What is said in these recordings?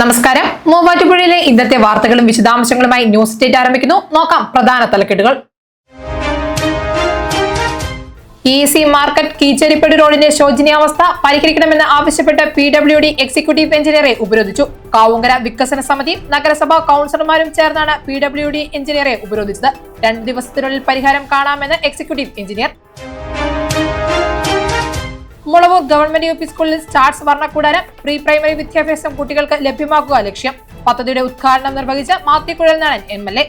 നമസ്കാരം. മൂവാറ്റുപുഴയിലെ ഇന്നത്തെ വാർത്തകളും വിശദാംശങ്ങളുമായി ന്യൂസ് ഡേറ്റ് ആരംഭിക്കുന്നു. നോക്കാം പ്രധാന തലക്കെട്ടുകൾ. ഇ സി മാർക്കറ്റ് കീച്ചേരിപ്പടി റോഡിന്റെ ശോചനീയാവസ്ഥ പരിഹരിക്കണമെന്ന് ആവശ്യപ്പെട്ട് പി ഡബ്ല്യു ഡി എക്സിക്യൂട്ടീവ് എഞ്ചിനീയറെ ഉപരോധിച്ചു. കാവുങ്കര വികസന സമിതി നഗരസഭാ കൌൺസിലർമാരും ചേർന്നാണ് പി ഡബ്ല്യു ഡി എഞ്ചിനീയറെ ഉപരോധിച്ചത്. രണ്ട് ദിവസത്തിനുള്ളിൽ പരിഹാരം കാണാമെന്ന് executive engineer Mulavoor government U P സ്കൂളിൽ സ്റ്റാർട്സ് വർണക്കൂടാരം പ്രീ പ്രൈമറി വിദ്യാഭ്യാസം കുട്ടികൾക്ക് ലഭ്യമാക്കുക ലക്ഷ്യം. പദ്ധതിയുടെ ഉദ്ഘാടനം നിർവഹിച്ച മാത്തിക്കുഴൽ നാടൻ M L A.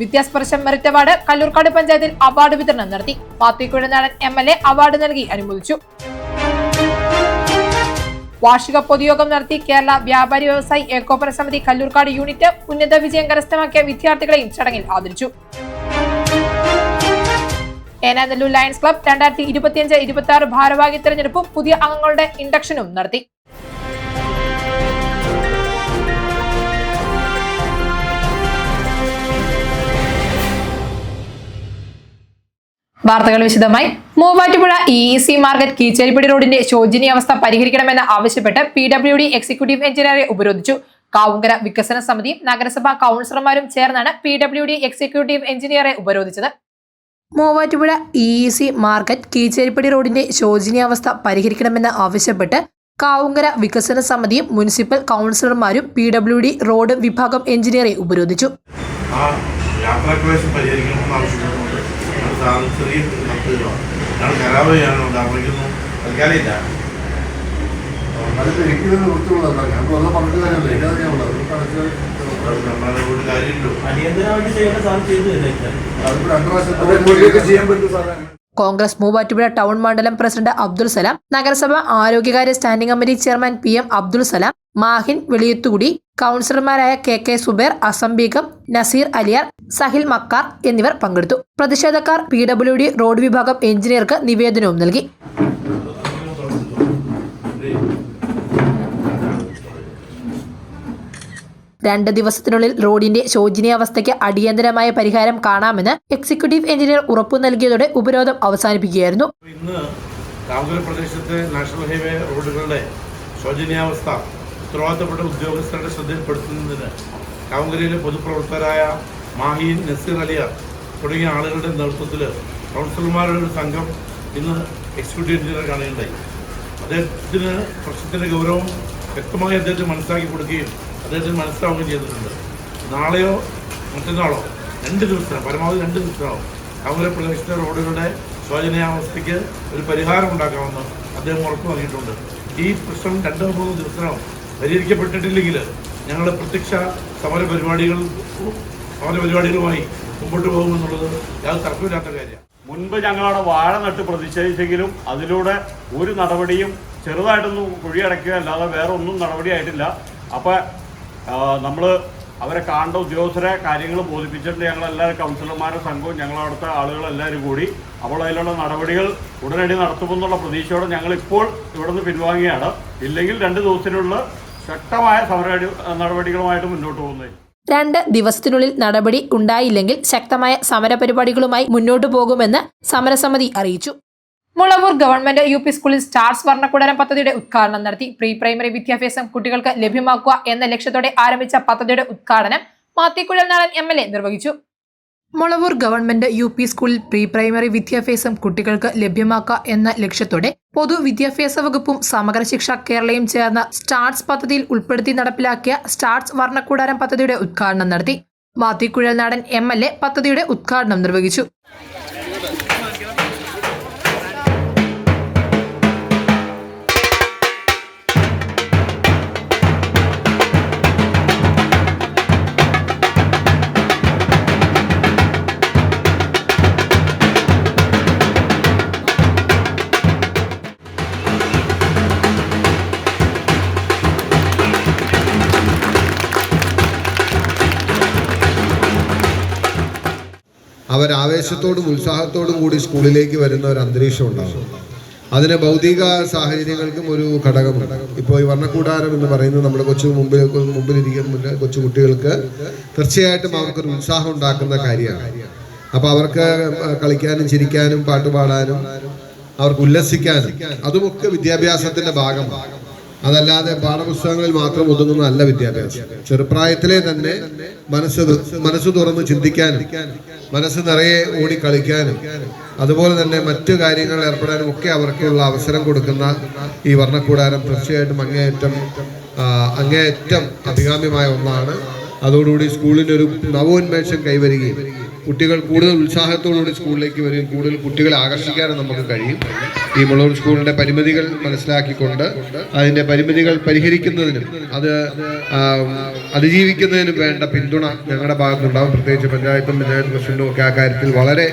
Vidyasparsham merit award Kallurkad പഞ്ചായത്തിൽ അവാർഡ് വിതരണം നടത്തി. മാത്തിക്കുഴൽ നാടൻ എം എൽ എ അവാർഡ് നൽകി അനുമോദിച്ചു. വാർഷിക പൊതുയോഗം നടത്തി കേരള വ്യാപാരി വ്യവസായി ഏകോപന സമിതി കല്ലൂർക്കാട് യൂണിറ്റ് ഉന്നത വിജയം കരസ്ഥമാക്കിയ വിദ്യാർത്ഥികളെയും ചടങ്ങിൽ ആദരിച്ചു. ഏനാനെല്ലൂർ ലയൺസ് ക്ലബ് രണ്ടായിരത്തി ഇരുപത്തിയഞ്ച് ഇരുപത്തി ആറ് ഭാരവാഹി തെരഞ്ഞെടുപ്പും പുതിയ അംഗങ്ങളുടെ ഇൻഡക്ഷനും നടത്തി. വാർത്തകൾ വിശദമായി. Muvattupuzha E C market Keecheripady റോഡിന്റെ ശോചനീയാവസ്ഥ പരിഹരിക്കണമെന്ന് ആവശ്യപ്പെട്ട് പി ഡബ്ല്യു ഡി എക്സിക്യൂട്ടീവ് എഞ്ചിനീയറെ ഉപരോധിച്ചു. കാവുങ്കര വികസന സമിതിയും നഗരസഭാ കൌൺസിലർമാരും ചേർന്നാണ് പി ഡബ്ല്യു ഡി എക്സിക്യൂട്ടീവ് എഞ്ചിനീയറെ ഉപരോധിച്ചത്. Muvattupuzha E C market Keecheripadi റോഡിന്റെ ശോചനീയാവസ്ഥ പരിഹരിക്കണമെന്ന് ആവശ്യപ്പെട്ട് കാവുങ്കര വികസന സമിതിയും മുനിസിപ്പൽ കൗൺസിലർമാരും പി ഡബ്ല്യു ഡി റോഡ് വിഭാഗം എഞ്ചിനീയറെ ഉപരോധിച്ചു. അത്. ഞാൻ വെറുതെ കാര്യമില്ല. കോൺഗ്രസ് മൂവാറ്റുപുഴ ടൗൺ മണ്ഡലം പ്രസിഡന്റ് അബ്ദുൾ സലാം നഗരസഭ ആരോഗ്യകാര്യ standing committee chairman P M Abdul Salam Mahin Veliyathukudi കൗൺസിലർമാരായ കെ കെ സുബേർ അസംബീഗം നസീർ അലിയാർ സഹിൽ മക്കാർ എന്നിവർ പങ്കെടുത്തു. പ്രതിഷേധക്കാർ പി ഡബ്ല്യു ഡി റോഡ് വിഭാഗം എഞ്ചിനീയർക്ക് നിവേദനവും നൽകി. രണ്ട് ദിവസത്തിനുള്ളിൽ റോഡിന്റെ ശോചനീയാവസ്ഥയ്ക്ക് അടിയന്തരമായ പരിഹാരം കാണാമെന്ന് എക്സിക്യൂട്ടീവ് എഞ്ചിനീയർ ഉറപ്പു നൽകിയതോടെ ഉപരോധം അവസാനിപ്പിക്കുകയായിരുന്നു. ഇന്ന് കാവുങ്കര പ്രദേശത്തെ നാഷണൽ ഹൈവേ റോഡുകളുടെ ശോചനീയാവസ്ഥ ഉത്തരവാദിത്തപ്പെട്ട ഉദ്യോഗസ്ഥരുടെ ശ്രദ്ധയിൽപ്പെടുത്തുന്നതിന് കാവുങ്കരയിലെ പൊതുപ്രവർത്തകരായ മാഹീൻ നസീർ അലിയാർ തുടങ്ങിയ ആളുകളുടെ നേതൃത്വത്തിൽ കൗൺസിലർമാരുടെ ഒരു സംഘം ഇന്ന് എക്സിക്യൂട്ടീവ് എഞ്ചിനീയർ കാണുകയുണ്ടായി. അദ്ദേഹത്തിന് പ്രശ്നത്തിന്റെ ഗൗരവം വ്യക്തമായി അദ്ദേഹത്തിന് മനസ്സിലാക്കി കൊടുക്കുകയും അദ്ദേഹത്തിന് മനസ്സിലാവുകയും ചെയ്തിട്ടുണ്ട്. നാളെയോ മറ്റന്നാളോ രണ്ട് ദിവസം പരമാവധി രണ്ട് ദിവസമാവും. അവരെ പ്രദേശത്തെ റോഡുകളുടെ ശോചനീയാവസ്ഥയ്ക്ക് ഒരു പരിഹാരം ഉണ്ടാക്കാമെന്ന് അദ്ദേഹം ഉറപ്പ് നൽകിയിട്ടുണ്ട്. ഈ പ്രശ്നം രണ്ടോ മൂന്നോ ദിവസം പരിഹരിക്കപ്പെട്ടിട്ടില്ലെങ്കിൽ ഞങ്ങൾ പ്രത്യക്ഷ സമര പരിപാടികൾ സമര പരിപാടികളുമായി മുമ്പോട്ട് പോകുമെന്നുള്ളത് യാതൊരു തർക്കമില്ലാത്ത കാര്യമാണ്. മുൻപ് ഞങ്ങളവിടെ വാഴ നട്ട് പ്രതിഷേധിച്ചെങ്കിലും അതിലൂടെ ഒരു നടപടിയും ചെറുതായിട്ടൊന്നും കുഴിയടക്കുക അല്ലാതെ വേറെ ഒന്നും നടപടിയായിട്ടില്ല. അപ്പോൾ നമ്മൾ അവരെ കാണേണ്ട ഉദ്യോഗസ്ഥരെ കാര്യങ്ങൾ ബോധിപ്പിച്ചിട്ടുണ്ട്. ഞങ്ങളെല്ലാവരും കൗൺസിലർമാരുടെ സംഘവും ഞങ്ങളവിടുത്തെ ആളുകളെല്ലാവരും കൂടി അപ്പോൾ അതിലുള്ള നടപടികൾ ഉടനടി നടത്തുമെന്നുള്ള പ്രതീക്ഷയോടെ ഞങ്ങൾ ഇപ്പോൾ ഇവിടുന്ന് പിൻവാങ്ങുകയാണ്. ഇല്ലെങ്കിൽ രണ്ട് ദിവസത്തിനുള്ള ശക്തമായ സമര നടപടികളുമായിട്ട് മുന്നോട്ട് പോകുന്നത് രണ്ട് ദിവസത്തിനുള്ളിൽ നടപടി ഉണ്ടായില്ലെങ്കിൽ ശക്തമായ സമരപരിപാടികളുമായി മുന്നോട്ടു പോകുമെന്ന് സമരസമിതി അറിയിച്ചു. മുളവൂർ ഗവൺമെന്റ് യു പി സ്കൂളിൽ സ്റ്റാർസ് വർണക്കുടരം പദ്ധതിയുടെ ഉദ്ഘാടനം നടത്തി. പ്രീ പ്രൈമറി വിദ്യാഭ്യാസം കുട്ടികൾക്ക് ലഭ്യമാക്കുക എന്ന ലക്ഷ്യത്തോടെ ആരംഭിച്ച പദ്ധതിയുടെ ഉദ്ഘാടനം മാത്തിക്കുഴൽ നാടൻ എം എൽ എ നിർവഹിച്ചു. മുളവൂർ ഗവൺമെന്റ് യു പി സ്കൂളിൽ പ്രീ പ്രൈമറി വിദ്യാഭ്യാസം കുട്ടികൾക്ക് ലഭ്യമാക്കുക എന്ന ലക്ഷ്യത്തോടെ പൊതുവിദ്യാഭ്യാസ വകുപ്പും സമഗ്ര ശിക്ഷ കേരളയും ചേർന്ന സ്റ്റാർട്സ് പദ്ധതിയിൽ ഉൾപ്പെടുത്തി നടപ്പിലാക്കിയ സ്റ്റാർട്സ് വർണക്കൂടാരം പദ്ധതിയുടെ ഉദ്ഘാടനം നടത്തി. മാത്തിക്കുഴൽ നാടൻ എം എൽ എ പദ്ധതിയുടെ ഉദ്ഘാടനം നിർവഹിച്ചു. ആവേശത്തോടും ഉത്സാഹത്തോടും കൂടി സ്കൂളിലേക്ക് വരുന്ന ഒരു അന്തരീക്ഷം ഉണ്ടാകും അതിന് ഭൗതിക സാഹചര്യങ്ങൾക്കും ഒരു ഘടകമുണ്ട്. ഇപ്പോൾ ഈ വർണക്കൂടാരം എന്ന് പറയുന്നത് നമ്മുടെ കൊച്ചു മുമ്പിൽ മുമ്പിലിരിക്കുന്ന കൊച്ചു കുട്ടികൾക്ക് തീർച്ചയായിട്ടും അവർക്കൊരു ഉത്സാഹം ഉണ്ടാക്കുന്ന കാര്യമാണ്. അപ്പോൾ അവർക്ക് കളിക്കാനും ചിരിക്കാനും പാട്ട് പാടാനും അവർക്ക് ഉല്ലസിക്കാനും അതുമൊക്കെ വിദ്യാഭ്യാസത്തിന്റെ ഭാഗമാണ്. അതല്ലാതെ പാഠപുസ്തകങ്ങളിൽ മാത്രം ഒതുങ്ങുന്നതല്ല വിദ്യാഭ്യാസം. ചെറുപ്രായത്തിലെ തന്നെ മനസ്സ് മനസ്സ് തുറന്ന് ചിന്തിക്കാനും മനസ്സ് നിറയെ ഓടി കളിക്കാനും അതുപോലെ തന്നെ മറ്റു കാര്യങ്ങളിൽ ഏർപ്പെടാനും ഒക്കെ അവർക്കുള്ള അവസരം കൊടുക്കുന്ന ഈ വർണക്കൂടാരം തീർച്ചയായിട്ടും അങ്ങേയറ്റം അങ്ങേയറ്റം അഭികാമ്യമായ ഒന്നാണ്. അതോടുകൂടി സ്കൂളിന്റെ ഒരു നവോന്മേഷം കൈവരികയും കുട്ടികൾ കൂടുതൽ ഉത്സാഹത്തോടുകൂടി സ്കൂളിലേക്ക് വരികയും കൂടുതൽ കുട്ടികളെ ആകർഷിക്കാനും നമുക്ക് കഴിയും. ഈ മുളൂർ സ്കൂളിന്റെ പരിമിതികൾ മനസ്സിലാക്കിക്കൊണ്ട് അതിന്റെ പരിമിതികൾ പരിഹരിക്കുന്നതിനും അത് അതിജീവിക്കുന്നതിനും വേണ്ട പിന്തുണ ഞങ്ങളുടെ ഭാഗത്തുണ്ടാവും പ്രത്യേകിച്ച് പഞ്ചായത്തും പഞ്ചായത്ത് പ്രസിഡന്റും ഒക്കെ ആ കാര്യത്തിൽ വളരെ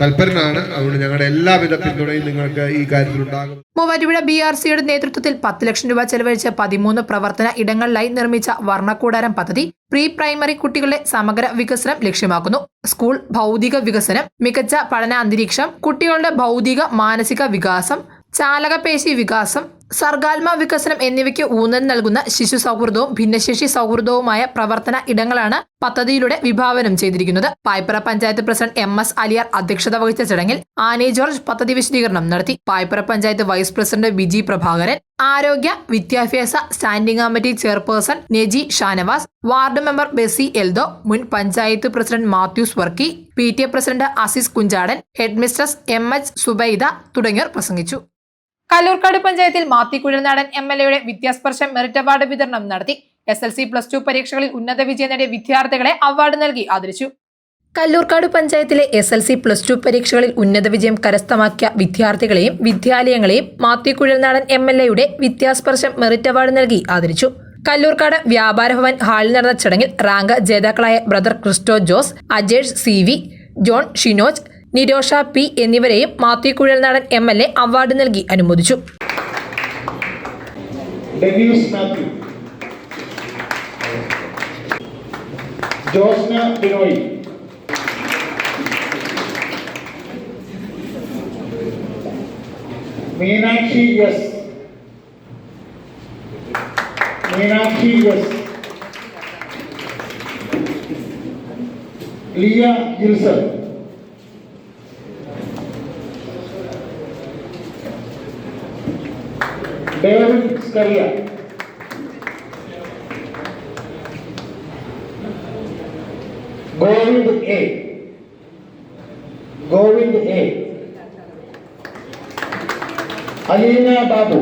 തൽപരനാണ്. അതുകൊണ്ട് ഞങ്ങളുടെ എല്ലാവിധ പിന്തുണയും നിങ്ങൾക്ക് ഈ കാര്യത്തിൽ ഉണ്ടാകും. മൂവാറ്റുപുഴ ബി ആർ സിയുടെ നേതൃത്വത്തിൽ പത്ത് ലക്ഷം രൂപ ചെലവഴിച്ച് പതിമൂന്ന് പ്രവർത്തന ഇടങ്ങളിലായി നിർമ്മിച്ച വർണക്കൂടാരം പദ്ധതി പ്രീ പ്രൈമറി കുട്ടികളുടെ സമഗ്ര വികസനം ലക്ഷ്യമാക്കുന്നു. സ്കൂൾ ഭൗതിക വികസനം മികച്ച പഠന അന്തരീക്ഷം കുട്ടികളുടെ ഭൗതിക മാനസിക വികാസം ചാലകപേശി വികാസം സർഗാത്മ വികസനം എന്നിവയ്ക്ക് ഊന്നൽ നൽകുന്ന ശിശു സൗഹൃദവും ഭിന്നശേഷി സൗഹൃദവുമായ പ്രവർത്തന ഇടങ്ങളാണ് പദ്ധതിയിലൂടെ വിഭാവനം ചെയ്തിരിക്കുന്നത്. Paipra panchayat president M S Aliyar അധ്യക്ഷത വഹിച്ച ചടങ്ങിൽ ആനി ജോർജ് പദ്ധതി വിശദീകരണം നടത്തി. പായ്പറ പഞ്ചായത്ത് വൈസ് പ്രസിഡന്റ് വിജി പ്രഭാകരൻ ആരോഗ്യ വിദ്യാഭ്യാസ standing committee chairperson Neji Shanavas ward member Bessy Eldo മുൻ panchayat president Mathews Varkey P T A president Azeez Kunjadan headmistress M H Subaida തുടങ്ങിയവർ പ്രസംഗിച്ചു. കല്ലൂർക്കാട് പഞ്ചായത്തിൽ മാത്തി കുഴൽനാടൻ എം എൽ എയുടെ വിദ്യാസ്പർശം മെറിറ്റ് അവാർഡ് വിതരണം നടത്തി. S L C plus two പരീക്ഷകളിൽ ഉന്നത വിജയം നേടിയ വിദ്യാർത്ഥികളെ അവാർഡ് നൽകി ആദരിച്ചു. കല്ലൂർക്കാട് പഞ്ചായത്തിലെ S L C plus two പരീക്ഷകളിൽ ഉന്നത വിജയം കരസ്ഥമാക്കിയ വിദ്യാർത്ഥികളെയും വിദ്യാലയങ്ങളെയും മാത്യു കുഴൽനാടൻ എം എൽ എയുടെ വിദ്യാസ്പർശം മെറിറ്റ് അവാർഡ് നൽകി ആദരിച്ചു. കല്ലൂർക്കാട് വ്യാപാര ഭവൻ ഹാളിൽ നടന്ന ചടങ്ങിൽ റാങ്ക് ജേതാക്കളായ brother Christo Jose Ajesh C V John Shinoj Nirosha P എന്നിവരെയും Mathew Kuzhalnadan M L A award നൽകി അനുമോദിച്ചു. Josna Binoy. Meenakshi S Meenakshi S Liya Jilson David Scaria Govind A Govind A Aleena Babu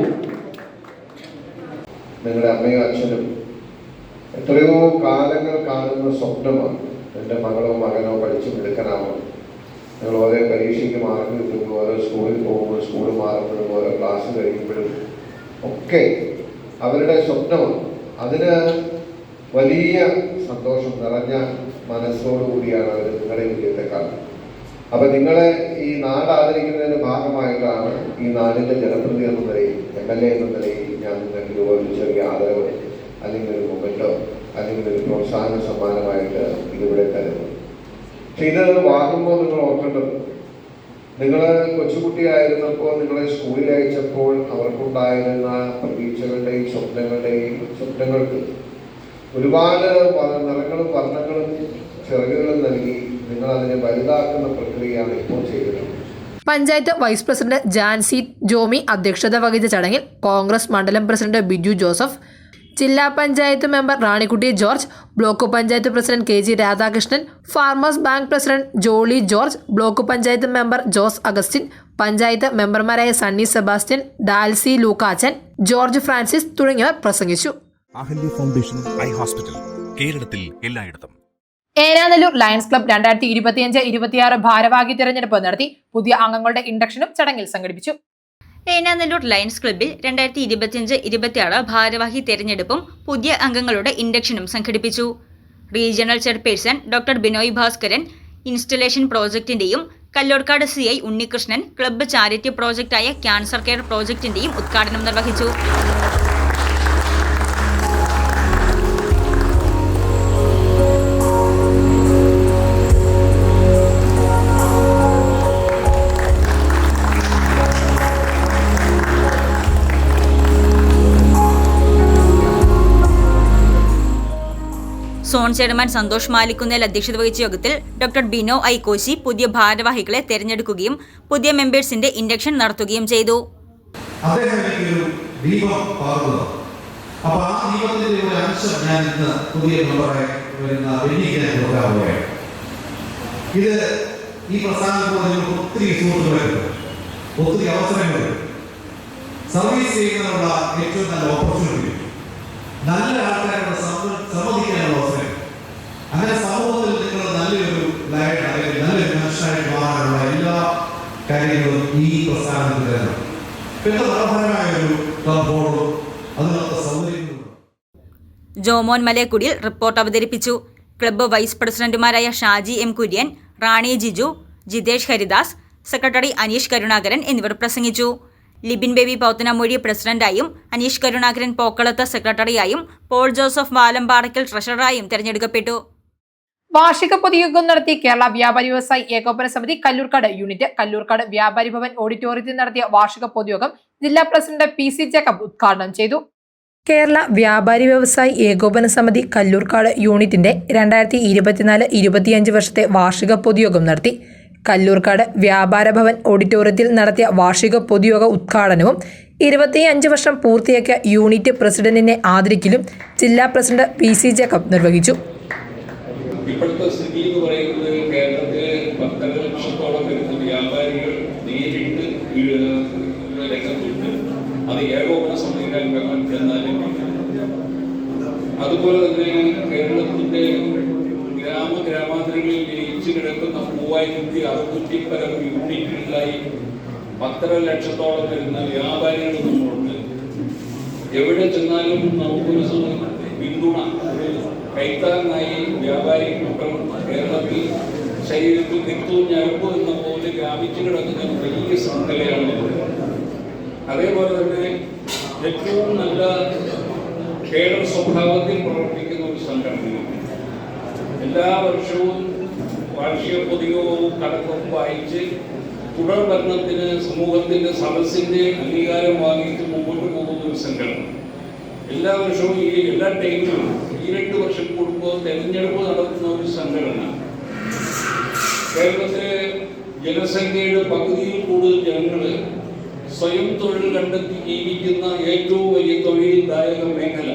നിങ്ങളുടെ അമ്മയും അച്ഛനും എത്രയോ കാലങ്ങൾ കാണുന്ന സ്വപ്നമാണ് എന്റെ മകളോ മകനോ പഠിച്ചു മിടുക്കനാവണം. നിങ്ങൾ ഓരോ പരീക്ഷയ്ക്ക് മാർക്ക് കിട്ടുമ്പോൾ ഓരോ സ്കൂളിൽ പോകുമ്പോൾ സ്കൂൾ മാറുമ്പോഴും ഓരോ ക്ലാസ് കഴിയുമ്പോഴും ഒക്കെ അവരുടെ സ്വപ്നവും അതിന് വലിയ സന്തോഷം നിറഞ്ഞ മനസ്സോടുകൂടിയാണ് അവർ നിങ്ങളുടെ വിജയത്തെ കാണുന്നത്. അപ്പൊ നിങ്ങളെ ഈ നാട് ആദരിക്കുന്നതിന്റെ ഭാഗമായിട്ടാണ് ഈ നാടിന്റെ ജനപ്രതി എന്ന നിലയിൽ എം എൽ എ എന്ന നിലയിൽ ഞാൻ നിങ്ങൾക്ക് ഒരു ചെറിയ ആദരവ് അല്ലെങ്കിൽ ഒരു മൊമെന്റോ അല്ലെങ്കിൽ ഒരു പ്രോത്സാഹന സമ്മാനമായിട്ട് ഇതിവിടെ തരുന്നത് പക്ഷെ ഇത് വാങ്ങുമ്പോൾ നിങ്ങൾ ഓർക്കേണ്ടത് നിങ്ങൾ കൊച്ചുകുട്ടിയായിരുന്നപ്പോൾ നിങ്ങളെ സ്കൂളിൽ അയച്ചപ്പോൾ അവർക്കുണ്ടായിരുന്ന പ്രതീക്ഷകളുടെയും സ്വപ്നങ്ങളുടെയും സ്വപ്നങ്ങൾക്ക് ഒരുപാട് നിറങ്ങളും വർണങ്ങളും ചിറകുകളും നൽകി നിങ്ങൾ അതിനെ വലുതാക്കുന്ന പ്രക്രിയയാണ് ഇപ്പോൾ ചെയ്തത്. പഞ്ചായത്ത് വൈസ് പ്രസിഡന്റ് ജാൻസി ജോമി അധ്യക്ഷത വഹിച്ച ചടങ്ങിൽ കോൺഗ്രസ് മണ്ഡലം പ്രസിഡന്റ് ബിജു ജോസഫ് ജില്ലാ panchayat member Ranikutty George block panchayat president K G Radhakrishnan farmers bank president Jolly George block panchayat member Jose Augustine panchayat മെമ്പർമാരായ Sunny Sebastian Dalsy Lukachan George Francis തുടങ്ങിയവർ പ്രസംഗിച്ചു. Ahalya foundation eye hospital. കേരളത്തിൽ എല്ലായിടത്തും. Enanallur lions club രണ്ടായിരത്തി ഇരുപത്തിയഞ്ച് ഇരുപത്തിയാറ് ഭാരവാഹി തിരഞ്ഞെടുപ്പ് നടത്തി പുതിയ അംഗങ്ങളുടെ ഇൻഡക്ഷനും ചടങ്ങിൽ സംഘടിപ്പിച്ചു. ഏനാനെല്ലൂർ ലയൺസ് ക്ലബ്ബിൽ രണ്ടായിരത്തി ഇരുപത്തിയഞ്ച് ഇരുപത്തിയാറ് ഭാരവാഹി തെരഞ്ഞെടുപ്പും പുതിയ അംഗങ്ങളുടെ ഇൻഡക്ഷനും സംഘടിപ്പിച്ചു. Regional chairperson doctor Binoy Bhaskaran installation പ്രോജക്റ്റിന്റെയും Kallurkad C I Unnikrishnan club charity പ്രോജക്റ്റായ cancer care പ്രോജക്റ്റിന്റെയും ഉദ്ഘാടനം നിർവഹിച്ചു. ചെയർമാൻ സന്തോഷ് മാലിക്കുന്നേൽ അധ്യക്ഷത വഹിച്ച യോഗത്തിൽ ഡോക്ടർ ബിനോ ഐ കോശി പുതിയ ഭാരവാഹികളെ തെരഞ്ഞെടുക്കുകയും പുതിയ മെമ്പേഴ്സിന്റെ ഇൻഡക്ഷൻ നടത്തുകയും ചെയ്തു. പകർന്നു. ആ ഒരു അംശം ഞാൻ ഇന്ന് പുതിയ ഇത് ഈ ഒത്തിരി ഒത്തിരി അവസരങ്ങളുണ്ട് സർവീസ് ചെയ്യുന്നതിനുള്ള ഏറ്റവും നല്ല ഓപ്പർച്യൂണിറ്റി നല്ല ആൾക്കാരുടെ സമ്മ- സമ്മതിക്കാനുള്ള അവസരം അങ്ങനെ സമൂഹത്തിൽ നിങ്ങൾ നല്ലൊരു ലൈൻ അല്ലെങ്കിൽ നല്ലൊരു മനുഷ്യനായി മാറാനുള്ള എല്ലാ കാര്യങ്ങളും ഈ പ്രസ്ഥാനത്തിൽ തരണം പിന്നെ മനോഹരമായ ഒരു ക്ലബ് ബോർഡും അതിനൊക്കെ സൗകര്യങ്ങളും ജോമോൻ മലയക്കുടിൽ റിപ്പോർട്ട് അവതരിപ്പിച്ചു. ക്ലബ്ബ് വൈസ് പ്രസിഡന്റുമാരായ ഷാജി എം കുര്യൻ റാണി ജിജു ജിതേഷ് ഹരിദാസ് സെക്രട്ടറി അനീഷ് കരുണാകരൻ എന്നിവർ പ്രസംഗിച്ചു. ലിബിൻ ബേബി പൗത്തനമൊഴി പ്രസിഡന്റായും അനീഷ് കരുണാകരൻ പോക്കളത്ത് സെക്രട്ടറിയായും പോൾ ജോസഫ് വാലമ്പാറയ്ക്കൽ ട്രഷററായും തെരഞ്ഞെടുക്കപ്പെട്ടു. വാർഷിക പൊതുയോഗം നടത്തി കേരള വ്യാപാരി വ്യവസായി ഏകോപന സമിതി കല്ലൂർക്കാട് യൂണിറ്റ് കല്ലൂർക്കാട് വ്യാപാരി ഭവൻ ഓഡിറ്റോറിയത്തിൽ നടത്തിയ വാർഷിക പൊതുയോഗം ജില്ലാ പ്രസിഡന്റ് പി സി ജേക്കബ് ഉദ്ഘാടനം ചെയ്തു. കേരള വ്യാപാരി വ്യവസായി ഏകോപന സമിതി കല്ലൂർക്കാട് യൂണിറ്റിന്റെ രണ്ടായിരത്തി ഇരുപത്തിനാല് ഇരുപത്തിയഞ്ച് വർഷത്തെ വാർഷിക പൊതുയോഗം നടത്തി. കല്ലൂർക്കാട് വ്യാപാര ഭവൻ ഓഡിറ്റോറിയത്തിൽ നടത്തിയ വാർഷിക പൊതുയോഗ ഉദ്ഘാടനവും ഇരുപത്തിയഞ്ച് വർഷം പൂർത്തിയാക്കിയ യൂണിറ്റ് പ്രസിഡന്റിനെ ആദരിക്കലും ജില്ലാ പ്രസിഡന്റ് പി സി ജേക്കബ് നിർവഹിച്ചു. ഇപ്പോഴത്തെ സ്ഥിതി എന്ന് പറയുന്നത് കേരളത്തിലെ പത്തര ലക്ഷത്തോളം വരുന്ന വ്യാപാരികൾ നേരിട്ട് രംഗത്തുണ്ട്. അത് ഏകോപന സമിതികൾ എന്നാലും അതുപോലെ തന്നെ കേരളത്തിന്റെ ഗ്രാമ ഗ്രാമാന്തരങ്ങളിൽ ജയിച്ചു കിടക്കുന്ന മൂവായിരത്തി അറുന്നൂറ്റി പരം യൂണിറ്റുകളിലായി പത്തര ലക്ഷത്തോളം വരുന്ന വ്യാപാരികൾ നമ്മളുണ്ട് എവിടെ ചെന്നാലും നമുക്കൊരു പിന്തുണ. കൈത്താങ്ങായി വ്യാപാരി കൂട്ടം കേരളത്തിൽ ശരീരത്തിൽ നിൽക്കും ഞരമ്പ് എന്ന പോലെ വ്യാപിച്ചു കിടക്കുന്ന വലിയ ശൃംഖലയാണ് അതേപോലെ തന്നെ ഏറ്റവും നല്ല കേരള സ്വഭാവത്തിൽ പ്രവർത്തിക്കുന്ന ഒരു സംഘടനയാണ് എല്ലാ വർഷവും വാർഷിക പൊതുയോഗവും കടക്കും വായിച്ച് തുടർ ഭരണത്തിന് സമൂഹത്തിന്റെ സദസ്സിന്റെ അംഗീകാരം വാങ്ങിയിട്ട് മുമ്പോട്ട് പോകുന്ന ഒരു സംഘടന എല്ലാ വർഷവും ഈ എല്ലാ ടൈമിലും ഈ രണ്ട് വർഷം കൂടുമ്പോൾ തെരഞ്ഞെടുപ്പ് നടത്തുന്ന ഒരു സംഘടന. കേരളത്തിലെ ജനസംഖ്യയുടെ പകുതിയിൽ കൂടുതൽ ജനങ്ങൾ സ്വയം തൊഴിൽ കണ്ടെത്തി ജീവിക്കുന്ന ഏറ്റവും വലിയ തൊഴിൽദായക മേഖല.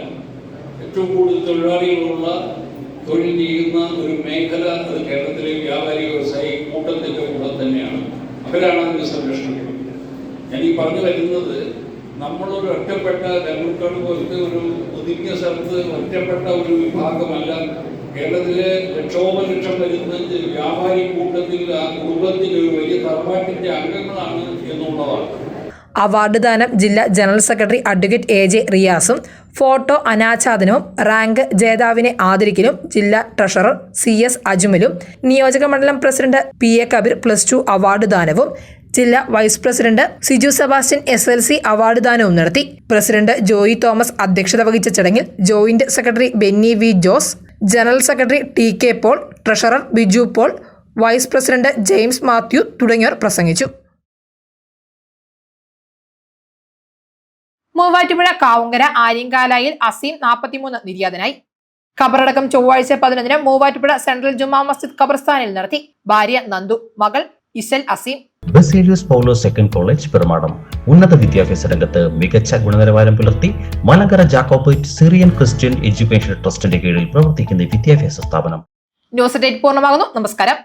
ഏറ്റവും കൂടുതൽ തൊഴിലാളികളുള്ള തൊഴിൽ ചെയ്യുന്ന ഒരു മേഖല അത് കേരളത്തിലെ വ്യാപാരി വ്യവസായി കൂട്ടത്തിന്റെ കൂടെ തന്നെയാണ്. അവരാണ് അതിന് സംരക്ഷണം ഞാൻ ഈ പറഞ്ഞു വരുന്നത് നമ്മളൊരു ഒറ്റപ്പെട്ട ഡെമോക്രാറ്റ് പോലത്തെ ഒരു ഒതുങ്ങിയ സ്ഥലത്ത് ഒറ്റപ്പെട്ട ഒരു വിഭാഗമല്ല. കേരളത്തിലെ ലക്ഷോപലക്ഷം വരുന്ന വ്യാപാരി കൂട്ടത്തിൽ ആ കുടുംബത്തിൽ ഒരു വലിയ തറവാട്ടിന്റെ അംഗങ്ങളാണ് എന്നുള്ളതാണ്. അവാർഡ് ദാനം ജില്ലാ general secretary advocate A J റിയാസും photo അനാച്ഛാദനവും റാങ്ക് ജേതാവിനെ ആദരിക്കലും ജില്ലാ ട്രഷറർ സി എസ് അജ്മലും നിയോജക മണ്ഡലം president P A Kabeer plus two award ദാനവും ജില്ലാ vice president Siju Sebastian S L C award ദാനവും നടത്തി. പ്രസിഡന്റ് ജോയി തോമസ് അധ്യക്ഷത വഹിച്ച ചടങ്ങിൽ joint secretary Benny V Jose general secretary T K Paul treasurer Biju Paul vice president James Mathew തുടങ്ങിയവർ പ്രസംഗിച്ചു. മൂവാറ്റുപുഴ കാവുങ്കര ആര്യങ്കാലായിൽ അസീം നാൽപ്പത്തിമൂന്ന് നിര്യാതനായി. ഖബറടക്കം ചൊവ്വാഴ്ച പതിനൊന്നിന് മൂവാറ്റുപുഴ സെൻട്രൽ ജുമാ മസ്ജിദ് ഖബർസ്ഥാനിൽ നടത്തി. ഭാര്യ നന്ദു മകൾ ഇസൽ അസീം ബസേലിയസ് പൗലോ സെക്കൻഡ് കോളേജ് പെരുമാടം. ഉന്നത വിദ്യാഭ്യാസ രംഗത്ത് മികച്ച ഗുണനിലവാരം പുലർത്തി Malankara Jacobite Syrian Christian education ട്രസ്റ്റിന്റെ കീഴിൽ പ്രവർത്തിക്കുന്ന വിദ്യാഭ്യാസ സ്ഥാപനം. ന്യൂസ് ഡേറ്റ് പൂർണമാകുന്നു. നമസ്കാരം.